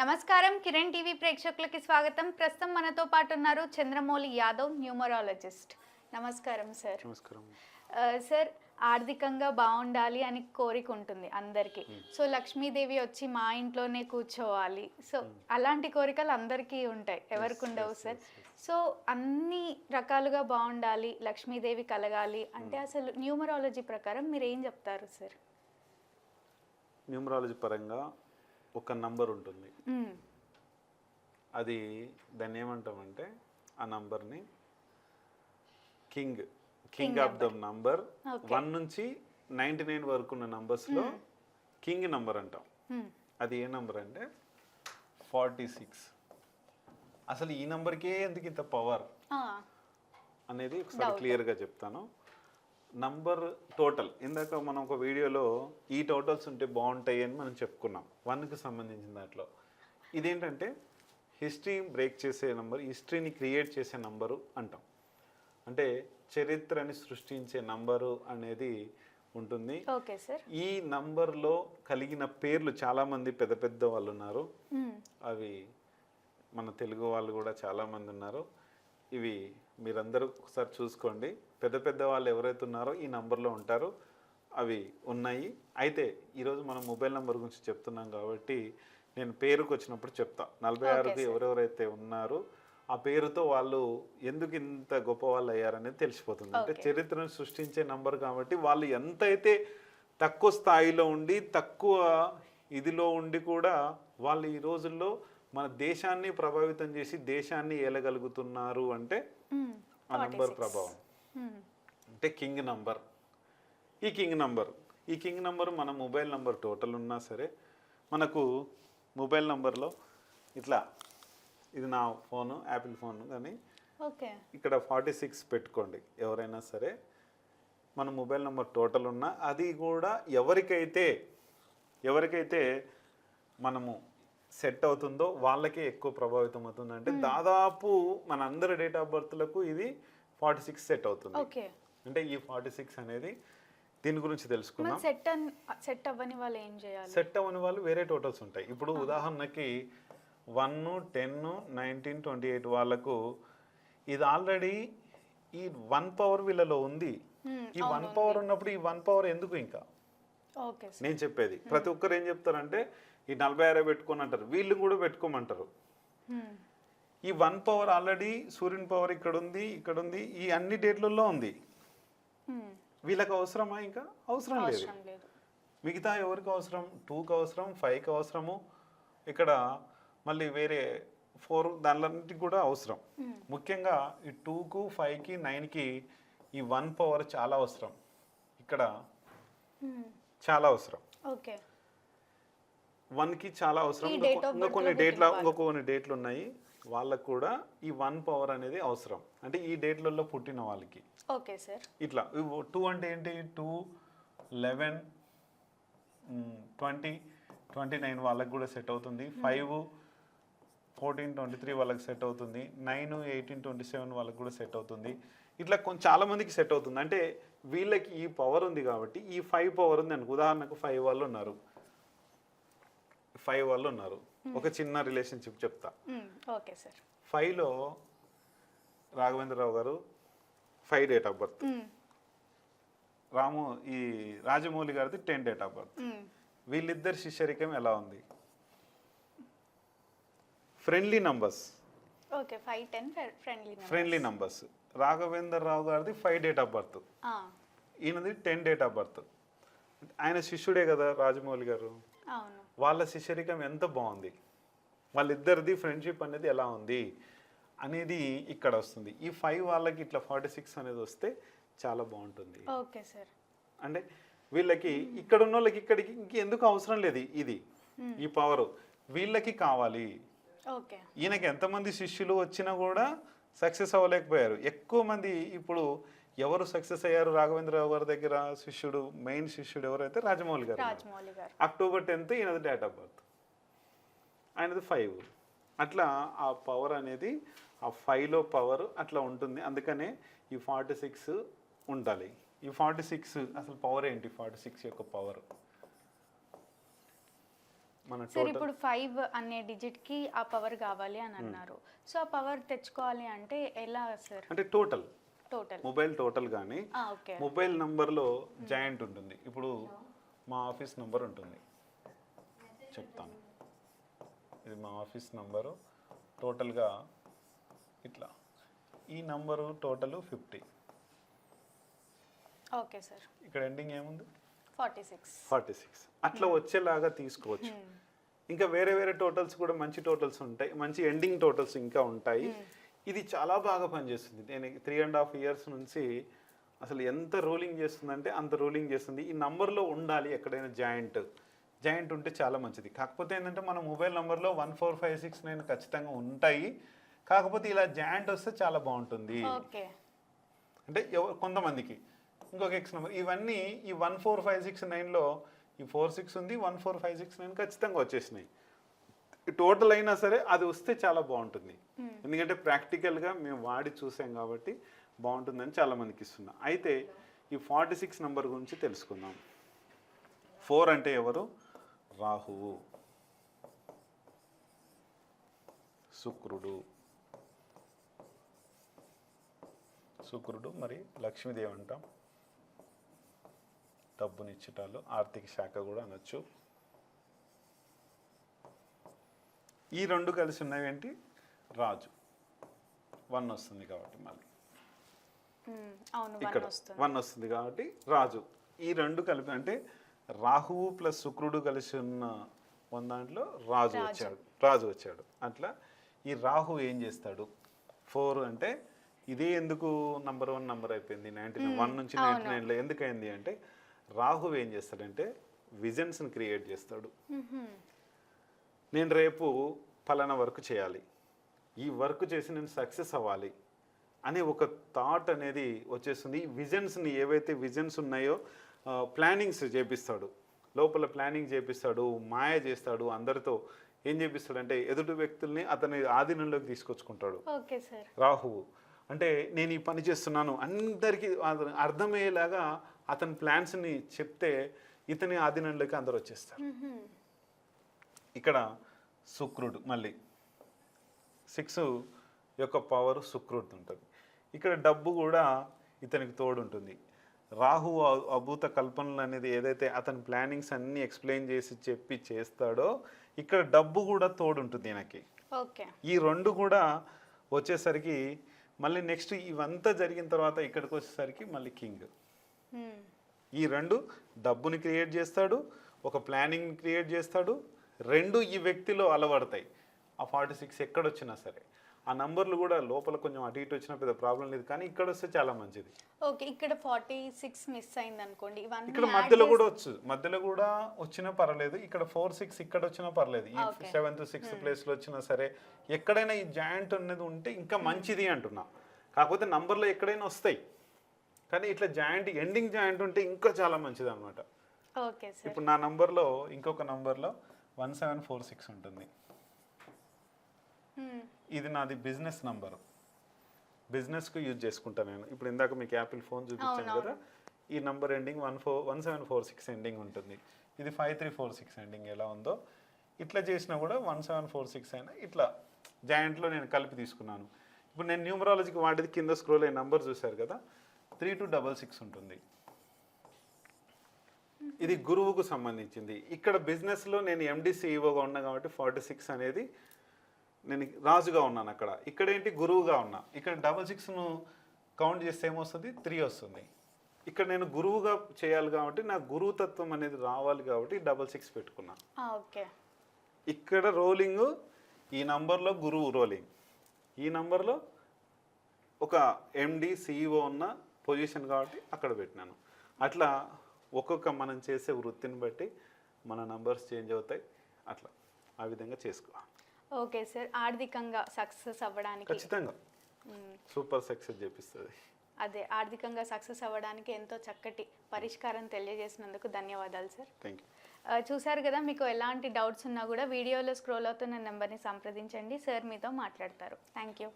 నమస్కారం. కిరణ్ టీవీ ప్రేక్షకులకి స్వాగతం. ప్రస్తుతం మనతో పాటు ఉన్నారు చంద్రమౌళి యాదవ్ న్యూమరాలజిస్ట్. నమస్కారం సార్. నమస్కారం. సార్ ఆర్థికంగా బాగుండాలి అని కోరిక ఉంటుంది అందరికీ. సో లక్ష్మీదేవి వచ్చి మా ఇంట్లోనే కూర్చోవాలి. సో అలాంటి కోరికలు అందరికీ ఉంటాయి. ఎవరికి ఉండవు సార్. సో అన్ని రకాలుగా బాగుండాలి లక్ష్మీదేవి కలగాలి అంటే అసలు న్యూమరాలజీ ప్రకారం మీరు ఏం చెప్తారు సార్? న్యూమరాలజీ పరంగా ఒక నంబర్ ఉంటుంది. అది దాన్ని ఏమంటామంటే ఆ నంబర్ని king king of the number. One నుంచి నైంటీ నైన్ వరకు ఉన్న నంబర్స్లో కింగ్ నంబర్ అంటాం. అది ఏ నంబర్ అంటే ఫార్టీ సిక్స్ అసలు ఈ నంబర్కే ఎందుకు ఇంత పవర్ అనేది ఒకసారి క్లియర్గా చెప్తాను. నంబర్ టోటల్ ఇందాక మనం ఒక వీడియోలో ఈ టోటల్స్ ఉంటే బాగుంటాయి అని మనం చెప్పుకున్నాం. వన్కి సంబంధించిన దాంట్లో. ఇదేంటంటే హిస్టరీ బ్రేక్ చేసే నంబర్ హిస్టరీని క్రియేట్ చేసే నంబరు అంటాం. అంటే చరిత్రని సృష్టించే నంబరు అనేది ఉంటుంది. Okay sir. ఈ నంబర్లో కలిగిన పేర్లు చాలామంది పెద్ద పెద్ద వాళ్ళు ఉన్నారు. అవి మన తెలుగు వాళ్ళు కూడా చాలామంది ఉన్నారు. ఇవి మీరందరూ ఒకసారి చూసుకోండి. పెద్ద పెద్ద వాళ్ళు ఎవరైతే ఉన్నారో ఈ నంబర్లో ఉంటారు అవి ఉన్నాయి. అయితే ఈరోజు మనం మొబైల్ నెంబర్ గురించి చెప్తున్నాం కాబట్టి నేను పేరుకు వచ్చినప్పుడు చెప్తా. నలభై ఆరుకి ఎవరెవరైతే ఉన్నారో ఆ పేరుతో వాళ్ళు ఎందుకు ఇంత గొప్ప వాళ్ళు అయ్యారనేది తెలిసిపోతుంది. అంటే చరిత్రను సృష్టించే నంబర్ కాబట్టి వాళ్ళు ఎంతైతే తక్కువ స్థాయిలో ఉండి తక్కువ ఇదిలో ఉండి కూడా వాళ్ళు ఈ రోజుల్లో మన దేశాన్ని ప్రభావితం చేసి దేశాన్ని ఏలగలుగుతున్నారు అంటే. ఆ నంబర్ ప్రభావం. అంటే కింగ్ నంబర్. ఈ కింగ్ నంబర్. ఈ కింగ్ నంబర్ మన మొబైల్ నంబర్ టోటల్ ఉన్నా సరే మనకు మొబైల్ నంబర్లో ఇట్లా ఇది నా ఫోను యాపిల్ ఫోన్ కానీ ఓకే. ఇక్కడ ఫార్టీ సిక్స్ పెట్టుకోండి. ఎవరైనా సరే మన మొబైల్ నెంబర్ టోటల్ ఉన్నా అది కూడా ఎవరికైతే ఎవరికైతే మనము సెట్ అవుతుందో వాళ్ళకే ఎక్కువ ప్రభావితం అవుతుంది అంటే దాదాపు మన అందరి డేట్ ఆఫ్ బర్త్లకు ఇది ఫార్టీ సిక్స్ సెట్ అవుతుంది. ఓకే. అంటే ఈ ఫార్టీ సిక్స్ అనేది దీని గురించి తెలుసుకుందాం. మరి సెట్ సెట్ అవ్వని వాళ్ళు ఏం చేయాలి? సెట్ అవ్వని వాళ్ళు వేరే టోటల్స్ ఉంటాయి. ఇప్పుడు ఉదాహరణకి one ten nineteen twenty eight వాళ్ళకు ఇది ఆల్రెడీ ఈ వన్ పవర్ వీళ్ళలో ఉంది. ఈ వన్ పవర్ ఉన్నప్పుడు ఈ వన్ పవర్ ఎందుకు ఇంకా? నేను చెప్పేది. ప్రతి ఒక్కరు ఏం చెప్తారంటే ఈ నలభై ఆరు పెట్టుకొని అంటారు వీళ్ళు కూడా పెట్టుకోమంటారు. ఈ వన్ పవర్ ఆల్రెడీ సూర్యుని పవర్ ఇక్కడ ఉంది ఇక్కడ ఉంది ఈ అన్ని డేట్లలో ఉంది. వీళ్ళకి అవసరమా ఇంకా? అవసరం లేదు. మిగతా ఎవరికి అవసరం? టూకి అవసరం ఫైవ్కి అవసరము? ఇక్కడ మళ్ళీ వేరే ఫోర్ దానిలన్నిటికి కూడా అవసరం. ముఖ్యంగా ఈ టూకు ఫైవ్కి నైన్కి ఈ వన్ పవర్ చాలా అవసరం. ఇక్కడ. చాలా అవసరం. ఓకే. వన్కి చాలా అవసరం. కొన్ని డేట్ల పుట్టిన ఇంకా కొన్ని డేట్లు ఉన్నాయి. వాళ్ళకు కూడా ఈ వన్ పవర్ అనేది అవసరం. అంటే ఈ డేట్లలో పుట్టిన వాళ్ళకి. Okay sir. ఇట్లా. టూ అంటే ఏంటి? Two eleven twenty twenty nine వాళ్ళకి కూడా సెట్ అవుతుంది. ఫైవ్ ఫోర్టీన్ ట్వంటీ త్రీ వాళ్ళకి సెట్ అవుతుంది. నైన్ ఎయిటీన్ ట్వంటీ సెవెన్ వాళ్ళకి కూడా సెట్ అవుతుంది. ఇట్లా కొంచెం చాలా మందికి సెట్ అవుతుంది. అంటే వీళ్ళకి ఈ పవర్ ఉంది కాబట్టి ఈ ఫైవ్ పవర్ ఉంది అనుకో. ఉదాహరణకు ఫైవ్ వాళ్ళు ఉన్నారు. ఫైవ్ వాళ్ళు ఉన్నారు. ఒక చిన్న రిలేషన్షిప్ చెప్తా. ఓకే సార్ ఫైవ్లో రాఘవేంద్రరావు గారు five date of birth. Ramu ఈ రాజమౌళి గారిది టెన్ డేట్ ఆఫ్ బర్త్. వీళ్ళిద్దరి శిష్యరికం ఎలా ఉంది? Friendly numbers okay five ten friendly friendly numbers Raghavender Rao గారిది ఫైవ్ డేట్ ఆఫ్ బర్త్ ఈయనది టెన్ డేట్ ఆఫ్ బర్త్ ఆయన శిష్యుడే కదా రాజమౌళి గారు? అవును. వాళ్ళ శిష్యరికం ఎంత బాగుంది? వాళ్ళిద్దరిది ఫ్రెండ్షిప్ అనేది ఎలా ఉంది? అనేది ఇక్కడ వస్తుంది. ఈ ఫైవ్ వాళ్ళకి ఇట్లా ఫార్టీ సిక్స్ అనేది వస్తే చాలా బాగుంటుంది. Okay sir. అంటే వీళ్ళకి ఇక్కడ ఉన్న వాళ్ళకి ఇక్కడికి ఇంకెందుకు అవసరం లేదు ఇది? ఈ పవర్ వీళ్ళకి కావాలి. ఓకే. ఈయనకి ఎంతమంది శిష్యులు వచ్చినా కూడా సక్సెస్ అవ్వలేకపోయారు. ఎక్కువ మంది ఇప్పుడు ఎవరు సక్సెస్ అయ్యారు రాఘవేంద్రరావు గారి దగ్గర? శిష్యుడు మెయిన్ శిష్యుడు ఎవరైతే? రాజమౌళి గారు అక్టోబర్ టెన్త్ ఈయనది డేట్ ఆఫ్ బర్త్ ఆయనది ఫైవ్ అట్లా ఆ పవర్ అనేది ఆ ఫైవ్లో పవర్ అట్లా ఉంటుంది. అందుకనే ఈ ఫార్టీ సిక్స్ ఉండాలి. ఈ ఫార్టీ సిక్స్ అసలు పవర్ ఏంటి? ఫార్టీ సిక్స్ యొక్క పవర్ మన సార్ టోటల్ ఇప్పుడు ఫైవ్ అనే డిజిట్కి ఆ పవర్ కావాలి అని అన్నారు. సో ఆ పవర్ తెచ్చుకోవాలి అంటే ఎలా సార్ అంటే టోటల్ మొబైల్ టోటల్ కానీ మొబైల్ నంబర్లో జాయింట్ ఉంటుంది. ఇప్పుడు మా ఆఫీస్ నంబర్ ఉంటుంది. చెప్తాను. ఇది మా ఆఫీస్ నంబరు. టోటల్గా ఇట్లా. ఈ number total fifty okay sir. ఇక్కడ ఎండింగ్ ఏముంది? ఫార్టీ సిక్స్ ఫార్టీ సిక్స్ అట్లా వచ్చేలాగా తీసుకోవచ్చు. ఇంకా వేరే వేరే టోటల్స్ కూడా మంచి టోటల్స్ ఉంటాయి. మంచి ఎండింగ్ టోటల్స్ ఇంకా ఉంటాయి. ఇది చాలా బాగా పనిచేస్తుంది. నేను త్రీ అండ్ హాఫ్ ఇయర్స్ నుంచి అసలు ఎంత రూలింగ్ చేస్తుందంటే అంత రూలింగ్ చేస్తుంది. ఈ నంబర్లో ఉండాలి ఎక్కడైనా జాయింట్. జాయింట్ ఉంటే చాలా మంచిది. కాకపోతే ఏంటంటే మన మొబైల్ నెంబర్లో one four five six nine ఖచ్చితంగా ఉంటాయి. కాకపోతే ఇలా జాయింట్ వస్తే చాలా బాగుంటుంది. అంటే కొంతమందికి. ఇంకొక ఎక్స్ నెంబర్ ఇవన్నీ ఈ వన్ ఫోర్ ఫైవ్ సిక్స్ నైన్లో ఈ ఫోర్ సిక్స్ ఉంది one four five six nine ఖచ్చితంగా వచ్చేసినాయి. టోటల్ అయినా సరే అది వస్తే చాలా బాగుంటుంది. ఎందుకంటే ప్రాక్టికల్గా మేము వాడి చూసాం కాబట్టి బాగుంటుందని చాలా మందికి ఇస్తున్నా. అయితే ఈ ఫార్టీ సిక్స్ నెంబర్ గురించి తెలుసుకుందాం. ఫోర్ అంటే ఎవరు? రాహువు. శుక్రుడు. శుక్రుడు మరి లక్ష్మీదేవి అంటాం. డబ్బునిచ్చటాలు ఆర్థిక శాఖ కూడా అనొచ్చు. ఈ రెండు కలిసి ఉన్నవి ఏంటి? రాజు. వన్ వస్తుంది కాబట్టి మళ్ళీ. ఇక్కడ వస్తుంది. వన్ వస్తుంది కాబట్టి రాజు. ఈ రెండు కలిపి అంటే రాహువు ప్లస్ శుక్రుడు కలిసి ఉన్న వన్ దాంట్లో రాజు. వచ్చాడు. రాజు వచ్చాడు. అట్లా ఈ రాహు ఏం చేస్తాడు? ఫోర్ అంటే ఇదే ఎందుకు నంబర్ వన్ నంబర్ అయిపోయింది? నైన్టీ వన్ నుంచి నైన్టీ నైన్లో ఎందుకు అయింది అంటే రాహు ఏం చేస్తాడంటే విజన్స్ని క్రియేట్ చేస్తాడు. నేను రేపు ఫలానా వర్క్ చేయాలి. ఈ వర్క్ చేసి నేను సక్సెస్ అవ్వాలి అనే ఒక థాట్ అనేది వచ్చేస్తుంది. విజన్స్ని ఏవైతే విజన్స్ ఉన్నాయో ప్లానింగ్స్ చేపిస్తాడు. లోపల ప్లానింగ్ చేపిస్తాడు మాయ చేస్తాడు అందరితో ఏం చేపిస్తాడంటే ఎదుటి వ్యక్తుల్ని అతని ఆధీనంలోకి తీసుకొచ్చుకుంటాడు. Okay sir. రాహువు. అంటే నేను ఈ పని చేస్తున్నాను. అందరికీ అర్థ- అర్థమయ్యేలాగా అతని ప్లాన్స్ని చెప్తే ఇతని ఆధీనంలోకి అందరు వచ్చేస్తారు ఇక్కడ శుక్రుడు మళ్ళీ. సిక్స్ యొక్క పవర్ శుక్రుడు ఉంటుంది. ఇక్కడ డబ్బు కూడా ఇతనికి తోడు ఉంటుంది రాహు అభూత కల్పనలు అనేది ఏదైతే అతని ప్లానింగ్స్ అన్నీ ఎక్స్ప్లెయిన్ చేసి చెప్పి చేస్తాడో ఇక్కడ డబ్బు కూడా తోడు ఉంటుంది ఈయనకి. ఓకే. ఈ రెండు కూడా వచ్చేసరికి మళ్ళీ నెక్స్ట్ ఇవంతా జరిగిన తర్వాత ఇక్కడికి వచ్చేసరికి మళ్ళీ కింగ్ ఈ రెండు డబ్బుని క్రియేట్ చేస్తాడు ఒక ప్లానింగ్ క్రియేట్ చేస్తాడు రెండు ఈ వ్యక్తిలో అలవడతాయి ఆ ఫార్టీ సిక్స్ ఎక్కడొచ్చినా సరే. ఆ నంబర్లు కూడా లోపల కొంచెం అటు ఇటు వచ్చినా పెద్ద ప్రాబ్లం లేదు. కానీ ఇక్కడ వస్తే చాలా మంచిది. ఓకే ఇక్కడ ఫార్టీ సిక్స్ మిస్ అయింది అనుకోండి ఇక్కడ మధ్యలో కూడా వచ్చు. మధ్యలో కూడా వచ్చినా పర్లేదు. ఇక్కడ ఫోర్ సిక్స్ ఇక్కడ వచ్చినా పర్లేదు. ఈ. సెవెంత్ సిక్స్త్ ప్లేస్లో వచ్చినా సరే ఎక్కడైనా ఈ జాయింట్ అనేది ఉంటే ఇంకా మంచిది అంటున్నా. కాకపోతే నంబర్లో ఎక్కడైనా వస్తాయి. కానీ ఇట్లా జాయింట్ ఎండింగ్ జాయింట్ ఉంటే ఇంకా చాలా మంచిది అనమాట ఇప్పుడు నా నంబర్లో ఇంకొక నంబర్లో వన్ సెవెన్ ఫోర్ సిక్స్ ఉంటుంది. ఇది నాది బిజినెస్ నంబర్. బిజినెస్కు యూజ్ చేసుకుంటాను నేను. ఇప్పుడు ఇందాక మీకు యాపిల్ ఫోన్ చూపించాను కదా ఈ number ending one four one seven four six ending ఉంటుంది. ఇది five three four six ending ఎలా ఉందో ఇట్లా చేసినా కూడా వన్ సెవెన్ ఫోర్ సిక్స్ అయినా ఇట్లా జాయింట్లో నేను కలిపి తీసుకున్నాను. ఇప్పుడు నేను న్యూమరాలజీకి వాడేది కింద స్క్రోల్ అయ్యే నంబర్ చూశారు కదా త్రీ టు డబల్ సిక్స్ ఉంటుంది. ఇది గురువుకు సంబంధించింది. ఇక్కడ బిజినెస్లో నేను ఎండి సిఇఓగా ఉన్నా కాబట్టి ఫార్టీ సిక్స్ అనేది నేను రాజుగా ఉన్నాను అక్కడ. ఇక్కడ ఏంటి? గురువుగా ఉన్నా. ఇక్కడ డబల్ సిక్స్ను కౌంట్ చేస్తే ఏమొస్తుంది? త్రీ వస్తుంది. ఇక్కడ నేను గురువుగా చేయాలి కాబట్టి నా గురువు తత్వం అనేది రావాలి కాబట్టి డబల్ సిక్స్ పెట్టుకున్నా. ఓకే. ఇక్కడ రోలింగ్ ఈ నంబర్లో గురువు రోలింగ్ ఈ నంబర్లో ఒక ఎండి సిఇఓ ఉన్న పొజిషన్ కాబట్టి అక్కడ పెట్టినాను. అట్లా ఒక్కొక్క మనం చేసే వృత్తిని బట్టి మన నంబర్స్ చేంజ్ అవుతాయి. అట్లా ఆ విధంగా చేసుకోవాలి ఓకే సార్ ఆర్థికంగా సక్సెస్ అవ్వడానికి. ఖచ్చితంగా. సూపర్ సక్సెస్ చేపిస్తుంది. అదే ఆర్థికంగా సక్సెస్ అవ్వడానికి ఎంతో చక్కటి పరిష్కారం తెలియజేసినందుకు ధన్యవాదాలు సార్. థ్యాంక్ యూ చూశారు కదా మీకు ఎలాంటి డౌట్స్ ఉన్నా కూడా వీడియోలో స్క్రోల్ అవుతున్న నెంబర్ని సంప్రదించండి. సార్ మీతో మాట్లాడతారు. Thank you